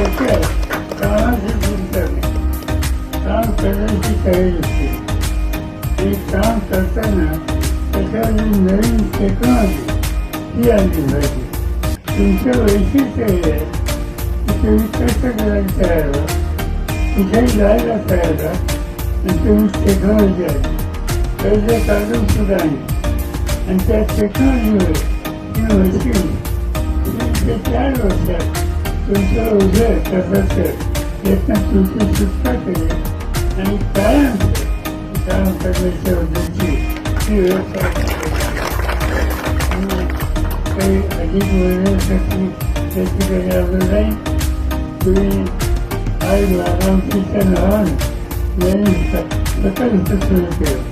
होते कामाची चिंता काम करण्याची तयारी असते हे काम करताना त्याच्यामध्ये नवीन टेक्नॉलॉजी ही आली पाहिजे तुमचं वैशिष्ट्य हे आहे की तुम्ही कष्ट करायला तयार व्हा कुठेही जायला तयार व्हा आणि तुम्ही टेक्नॉलॉजी आहे कर्ज काढून सुद्धा आहे आणि त्या टेक्नॉलॉजीमुळे तुम्ही वैशिष्ट्य ते चार वर्षात तुमचं उभे कसं यातनं तुमची सुटका केली आणि कायम काम करण्याच्या उद्देशी ती व्यवस्था काही अधिक बोलण्यासाठी त्याची काही आवड नाही तुम्ही आई बाबांच्या नावाने यांनी स्वतः सुरू केलं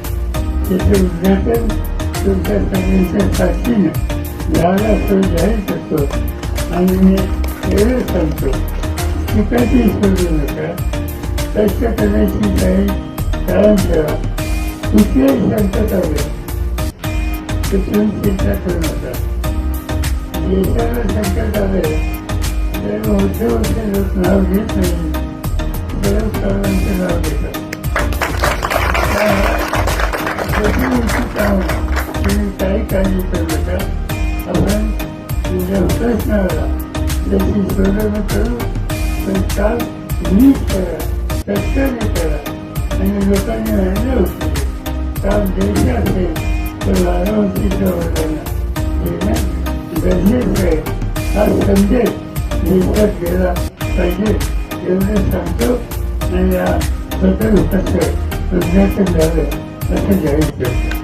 त्याचे उद्घाटन तुमच्या सगळ्यांच्या साक्षीनं झाला तो जाहीर करतो आणि मी एवढं सांगतो शिकायची सोडू नका. कष्ट करण्याची काही कायम ठेवा कुठल्याही संकट आले तर तुम्ही चिंता करू नका. देशाला संकट आले तर मोठे मोठे लोक नाव घेत नाही. सर्व सर्वांचे नाव घेतात. छोटी काम. तुम्ही काही काळजी करू नका. आपण तुझ्या प्रश्नाला त्याची सोडवणूक करू पण काल नीट करा कष्टाने करा आणि लोकांनी राहिले होते काम द्यायचे असेल तर वारंवारतीचं वर्गाला देणं गरजेचं आहे. हा संदेश देशात गेला पाहिजे एवढं सांगतो आणि या स्वतः कसं उद्घाटन झालं असं जाहीर करतो